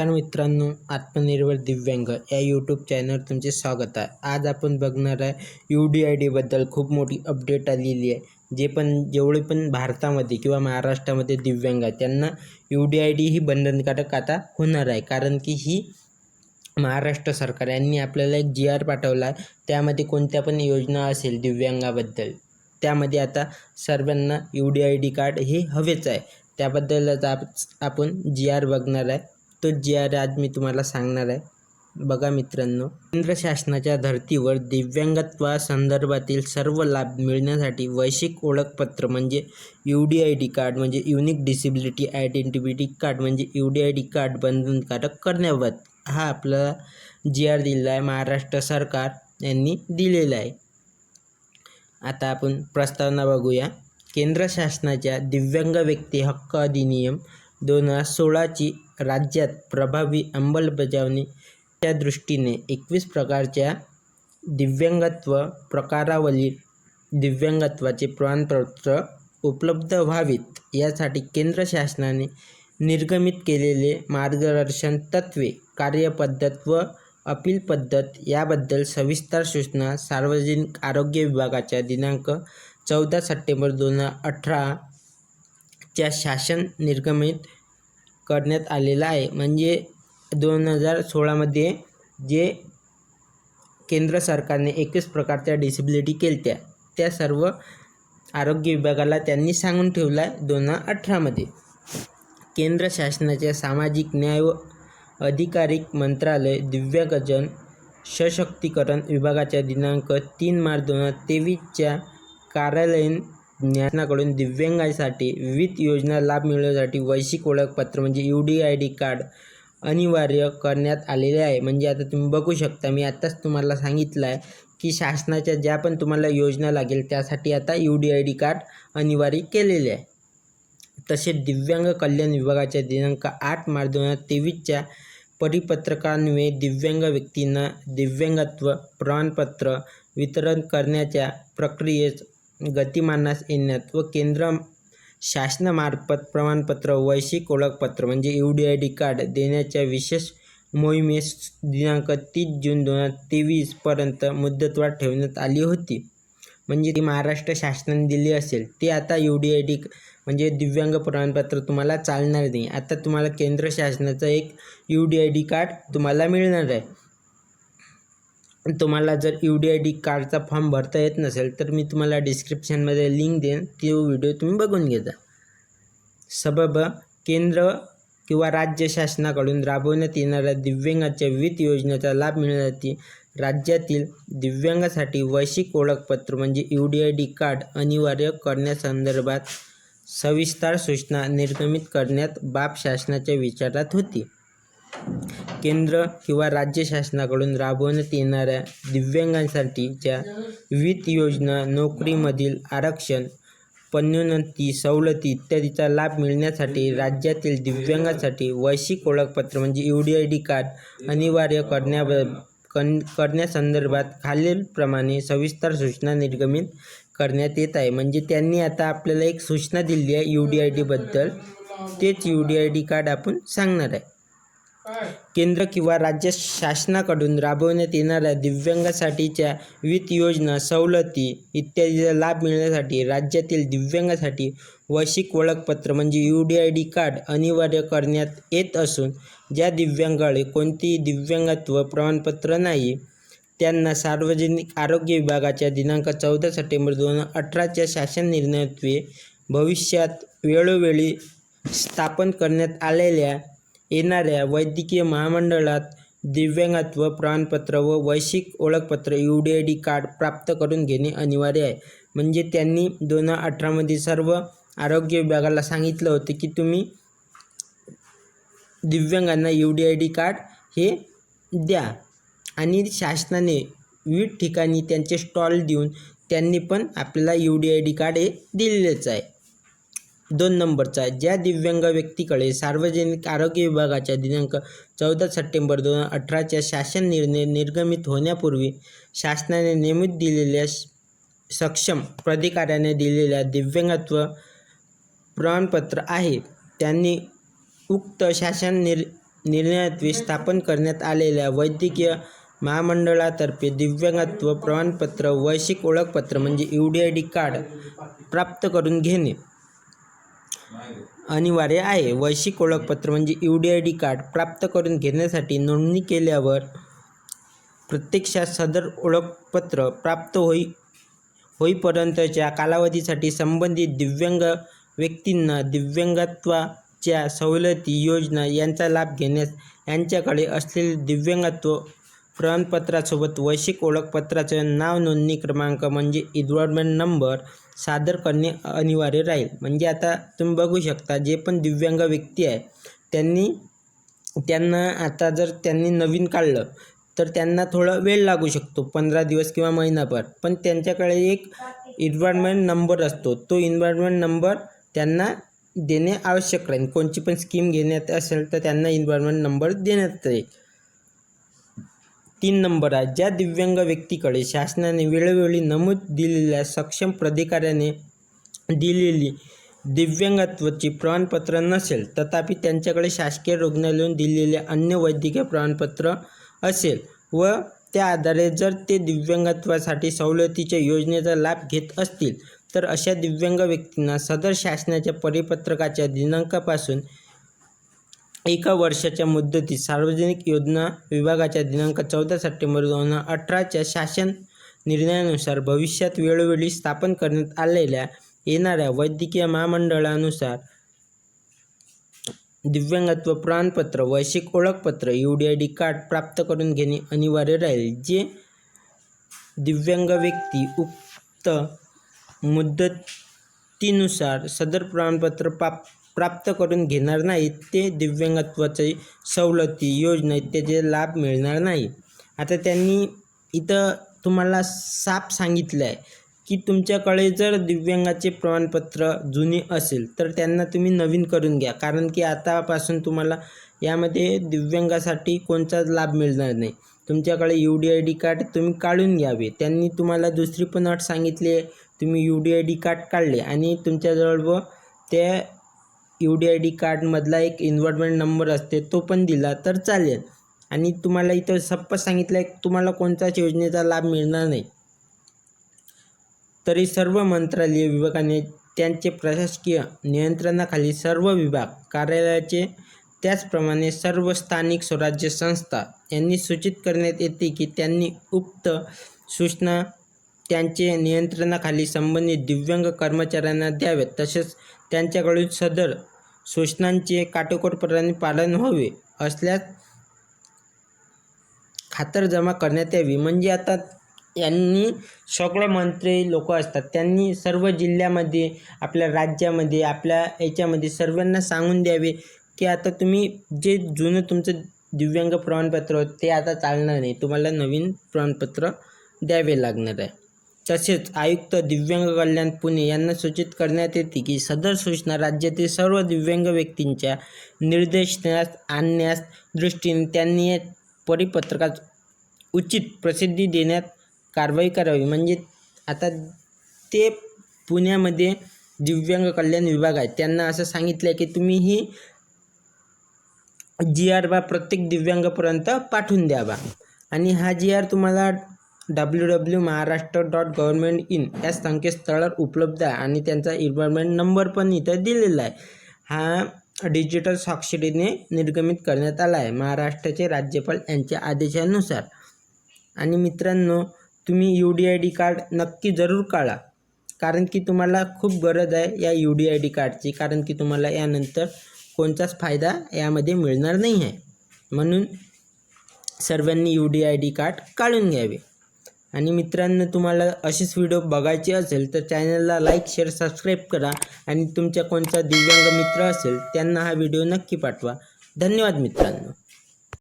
नमस्कार मित्रांनो आत्मनिर्भर दिव्यांग या यूट्यूब चॅनलवर तुमचे स्वागत आहे. आज आपण बघणार आहे यू डी आय डीबद्दल खूप मोठी अपडेट आलेली आहे. जे पण जेवढे पण भारतामध्ये किंवा महाराष्ट्रामध्ये दिव्यांग आहे त्यांना यू डी आय डी ही बंधनकारक आता होणार आहे. कारण की ही महाराष्ट्र सरकार यांनी आपल्याला एक जी आर पाठवला आहे. त्यामध्ये कोणत्या पण योजना असेल दिव्यांगाबद्दल त्यामध्ये आता सर्वांना U D I D card हे हवेच आहे. त्याबद्दलच आप आपण जी आर बघणार आहे. तो जी आर आज मी तुम्हाला सांगणार आहे. बघा मित्रांनो केंद्र शासनाच्या धर्तीवर दिव्यांगत्वासंदर्भातील सर्व लाभ मिळण्यासाठी वैश्विक ओळखपत्र म्हणजे U D I D card म्हणजे युनिक डिसेबिलिटी आयडेंटिटी कार्ड म्हणजे U D I D card बंधनकारक करण्याबाबत हा आपला जी आर दिलेला आहे महाराष्ट्र सरकार यांनी दिलेला आहे. आता आपण प्रस्तावना बघूया. केंद्र शासनाच्या दिव्यांग व्यक्ती हक्क अधिनियम दोन हजार सोळाची राज्यात प्रभावी अंमलबजावणीच्या दृष्टीने एकवीस प्रकारच्या दिव्यांगत्व प्रकारावरील दिव्यांगत्वाचे प्रमाणपत्र उपलब्ध व्हावीत यासाठी केंद्र शासनाने निर्गमित केलेले मार्गदर्शन तत्त्वे कार्यपद्धत व अपील पद्धत याबद्दल सविस्तर सूचना सार्वजनिक आरोग्य विभागाच्या दिनांक चौदा सप्टेंबर दोन हजार अठराच्या शासन निर्गमित करण्यात आलेला आहे. म्हणजे दोन हजार सोळामध्ये जे केंद्र सरकारने एकवीस प्रकारच्या डिसेबिलिटी केल्या त्या सर्व आरोग्य विभागाला त्यांनी सांगून ठेवलं आहे दोन हजार अठरामध्ये. केंद्र शासनाच्या सामाजिक न्याय व अधिकारिक मंत्रालय दिव्यांगजन सशक्तीकरण विभागाच्या दिनांक तीन मार्च दोन हजार तेवीसच्या कार्यालयीन ज्ञानाकडून दिव्यांगांसाठी विविध योजना लाभ मिळवण्यासाठी वैश्विक ओळखपत्र म्हणजे U D I D card अनिवार्य करण्यात आलेले आहे. म्हणजे आता तुम्ही बघू शकता मी आत्ताच तुम्हाला सांगितलं आहे की शासनाच्या ज्या पण तुम्हाला योजना लागेल त्यासाठी आता U D I D card अनिवार्य केलेले आहे. तसेच दिव्यांग कल्याण विभागाच्या दिनांक आठ मार्च दोन हजार तेवीसच्या परिपत्रकान्वये दिव्यांग व्यक्तींना दिव्यांगत्व प्रमाणपत्र वितरण करण्याच्या प्रक्रियेत गतिमानास येण्यात व केंद्र शासनामार्फत प्रमाणपत्र वैश्विक ओळखपत्र म्हणजे U D I D card देण्याच्या विशेष मोहिमेस दिनांक तीस जून दोन हजार तेवीसपर्यंत मुदतवाढ ठेवण्यात आली होती. म्हणजे ती महाराष्ट्र शासनाने दिली असेल. ती आता यू डी आय डी म्हणजे दिव्यांग प्रमाणपत्र तुम्हाला चालणार नाही. आता तुम्हाला केंद्र शासनाचं एक U D I D card तुम्हाला मिळणार आहे. तुम्हाला जर यू डी आय डी कार्डचा फॉर्म भरता येत नसेल तर मी तुम्हाला डिस्क्रिप्शनमध्ये लिंक देईन. तो व्हिडिओ तुम्ही बघून घेता सबब केंद्र किंवा राज्य शासनाकडून राबवण्यात येणाऱ्या दिव्यांगाच्या विविध योजनेचा लाभ मिळण्यासाठी राज्यातील दिव्यांगासाठी वैश्विक ओळखपत्र म्हणजे U D I D card अनिवार्य करण्यासंदर्भात सविस्तर सूचना निर्गमित करण्यात बाब शासनाच्या विचारात होती. केंद्र किंवा राज्य शासनाकडून राबवण्यात येणाऱ्या दिव्यांगांसाठीच्या विविध योजना नोकरीमधील आरक्षण पन्नोन्नती सवलती इत्यादीचा लाभ मिळण्यासाठी राज्यातील दिव्यांगांसाठी वैश्विक ओळखपत्र म्हणजे U D I D card अनिवार्य करण्या कन करण्यासंदर्भात खालीलप्रमाणे सविस्तर सूचना निर्गमित करण्यात येत आहे. म्हणजे त्यांनी आता आपल्याला एक सूचना दिली आहे यू डी आय डीबद्दल तेच U D I D card आपण सांगणार आहे. केंद्र किंवा राज्य शासनाकडून राबवण्यात येणाऱ्या दिव्यांगासाठीच्या विविध योजना सवलती इत्यादीचा लाभ मिळण्यासाठी राज्यातील दिव्यांगासाठी वैश्विक ओळखपत्र म्हणजे U D I D card अनिवार्य करण्यात येत असून ज्या दिव्यांगाकडे कोणतेही दिव्यांगत्व प्रमाणपत्र नाही त्यांना सार्वजनिक आरोग्य विभागाच्या दिनांक चौदा सप्टेंबर दोन हजार अठराच्या शासन निर्णयान्वये भविष्यात वेळोवेळी स्थापन करण्यात आलेल्या येणाऱ्या वैद्यकीय महामंडळात दिव्यांगत्व प्रमाणपत्र व वैश्विक ओळखपत्र U D I D card प्राप्त करून घेणे अनिवार्य आहे. म्हणजे त्यांनी दोन हजार अठरामध्ये सर्व आरोग्य विभागाला सांगितलं होतं की तुम्ही दिव्यांगांना U D I D card हे द्या. आणि शासनाने विविध ठिकाणी त्यांचे स्टॉल देऊन त्यांनी पण आपल्याला U D I D card हे दिलेलंच आहे. दोन नंबरचा ज्या दिव्यांग व्यक्तीकडे सार्वजनिक आरोग्य विभागाच्या दिनांक चौदा सप्टेंबर दोन हजार अठराच्या शासन निर्णय निर्गमित होण्यापूर्वी शासनाने नियमित दिलेल्या सक्षम प्राधिकाऱ्याने दिलेल्या दिव्यांगत्व प्रमाणपत्र आहे. त्यांनी उक्त शासन निर निर्णयाद्वारे स्थापन करण्यात आलेल्या वैद्यकीय महामंडळातर्फे दिव्यांगत्व प्रमाणपत्र वैश्विक ओळखपत्र म्हणजे U D I D card प्राप्त करून घेणे. अनिवार्य आहे. वैश्विक ओळखपत्र म्हणजे U D I D card प्राप्त करून घेण्यासाठी नोंदणी केल्यावर प्रत्यक्षात सदर ओळखपत्र प्राप्त होई होईपर्यंतच्या कालावधीसाठी संबंधित दिव्यांग व्यक्तींना दिव्यांगत्वाच्या सवलती योजना यांचा लाभ घेण्यास यांच्याकडे असलेले दिव्यांगत्व प्रमाणपत्रासोबत वैश्विक ओळखपत्राचं नाव नोंदणी क्रमांक म्हणजे इन्व्हॉल्वमेंट नंबर सादर करणे अनिवार्य राहील. म्हणजे आता तुम्ही बघू शकता जे पण दिव्यांग व्यक्ती आहे त्यांनी त्यांना आता जर त्यांनी नवीन काढलं तर त्यांना थोडा वेळ लागू शकतो पंधरा दिवस किंवा महिनाभर. पण त्यांच्याकडे एक इन्व्हॉल्वमेंट नंबर असतो. तो इन्व्हॉल्वमेंट नंबर त्यांना देणे आवश्यक राहील. कोणची पण स्कीम घेण्यात असेल तर त्यांना इन्व्हॉल्वमेंट नंबर देण्यात येईल. तीन नंबर आहे. ज्या दिव्यांग व्यक्तीकडे शासनाने वेळोवेळी नमूद दिलेल्या सक्षम प्राधिकाऱ्याने दिलेली दिव्यांगत्वाची प्रमाणपत्र नसेल तथापि त्यांच्याकडे शासकीय रुग्णालयातून दिलेले अन्य वैद्यकीय प्रमाणपत्र असेल व त्या आधारे जर ते दिव्यांगत्वासाठी सवलतीच्या योजनेचा लाभ घेत असतील तर अशा दिव्यांग व्यक्तींना सदर शासनाच्या परिपत्रकाच्या दिनांकापासून एका वर्षाच्या मुदतीत सार्वजनिक योजना विभागाच्या दिनांक चौदा सप्टेंबर दोन हजार अठराच्या शासन निर्णयानुसार भविष्यात वेळोवेळी स्थापन करण्यात आलेल्या येणाऱ्या वैद्यकीय महामंडळानुसार दिव्यांगत्व प्रमाणपत्र वैश्विक ओळखपत्र U D I D card प्राप्त करून घेणे अनिवार्य राहील जे दिव्यांग व्यक्ती उक्त मुदतीनुसार सदर प्रमाणपत्र प्राप्त प्राप्त करून घेणार नाहीत ते दिव्यांगत्वाचे सवलती योजना इत्यादी लाभ मिळणार नाही. आता त्यांनी इथं तुम्हाला साफ सांगितलं आहे की तुमच्याकडे जर दिव्यांगाचे प्रमाणपत्र जुने असेल तर त्यांना तुम्ही नवीन करून घ्या. कारण की आतापासून तुम्हाला यामध्ये दिव्यांगासाठी कोणताच लाभ मिळणार नाही. तुमच्याकडे U D I D card तुम्ही काढून घ्यावे. त्यांनी तुम्हाला दुसरी पण अट सांगितली आहे. तुम्ही U D I D card काढले आणि तुमच्याजवळ व त्या यू डी आय डी कार्डमधला एक इन्व्हॉल्वमेंट नंबर असते तो पण दिला तर चालेल. आणि तुम्हाला इथं सप्प सांगितलं आहे तुम्हाला कोणत्याच योजनेचा लाभ मिळणार नाही. तरी सर्व मंत्रालय विभागाने त्यांचे प्रशासकीय नियंत्रणाखाली सर्व विभाग कार्यालयाचे त्याचप्रमाणे सर्व स्थानिक स्वराज्य संस्था यांनी सूचित करण्यात येते की त्यांनी उक्त सूचना त्यांचे नियंत्रणाखाली संबंधित दिव्यांग कर्मचाऱ्यांना द्याव्यात तसेच त्यांच्याकडून सदर सूचनांचे काटेकोरपणाने पालन व्हावे असल्यास खातरजमा करण्यात यावी. म्हणजे आता यांनी सगळे मंत्री लोक असतात. त्यांनी सर्व जिल्ह्यामध्ये आपल्या राज्यामध्ये आपल्या याच्यामध्ये सर्वांना सांगून द्यावे की आता तुम्ही जे जुनं तुमचं दिव्यांग प्रमाणपत्र होतं ते आता चालणार नाही. तुम्हाला नवीन प्रमाणपत्र द्यावे लागणार आहे. तसेच आयुक्त दिव्यांग कल्याण पुणे यांना सूचित करण्यात येते की सदर सूचना राज्यातील सर्व दिव्यांग व्यक्तींच्या निर्देशनास आणण्यास दृष्टीने त्यांनी या परिपत्रकात उचित प्रसिद्धी देण्यात कारवाई करावी. म्हणजे आता ते पुण्यामध्ये दिव्यांग कल्याण विभाग आहे. त्यांना असं सांगितलं आहे की तुम्ही ही जी आर बा प्रत्येक दिव्यांगापर्यंत पाठवून द्यावा आणि हा जी आर तुम्हाला W W Maharashtra dot government in या संकेतस्थळावर उपलब्ध आहे आणि त्यांचा इन्व्हॉल्वमेंट नंबर पण इथं दिलेला आहे. हा डिजिटल स्वाक्षरीने निर्गमित करण्यात आला आहे. महाराष्ट्राचे राज्यपाल यांच्या आदेशानुसार. आणि मित्रांनो तुम्ही U D I D card नक्की जरूर काढा. कारण की तुम्हाला खूप गरज आहे या यू डी आय डी कार्डची कारण की तुम्हाला यानंतर कोणताच फायदा यामध्ये मिळणार नाही आहे. म्हणून सर्वांनी U D I D card काढून घ्यावे. आणि मित्रांनो तुम्हाला असेच व्हिडिओ बघायचे असेल तर चॅनलला लाईक शेअर सबस्क्राईब करा. आणि तुमच्या कोणता दिव्यांग मित्र असेल त्यांना हा व्हिडिओ नक्की पाठवा. धन्यवाद मित्रांनो.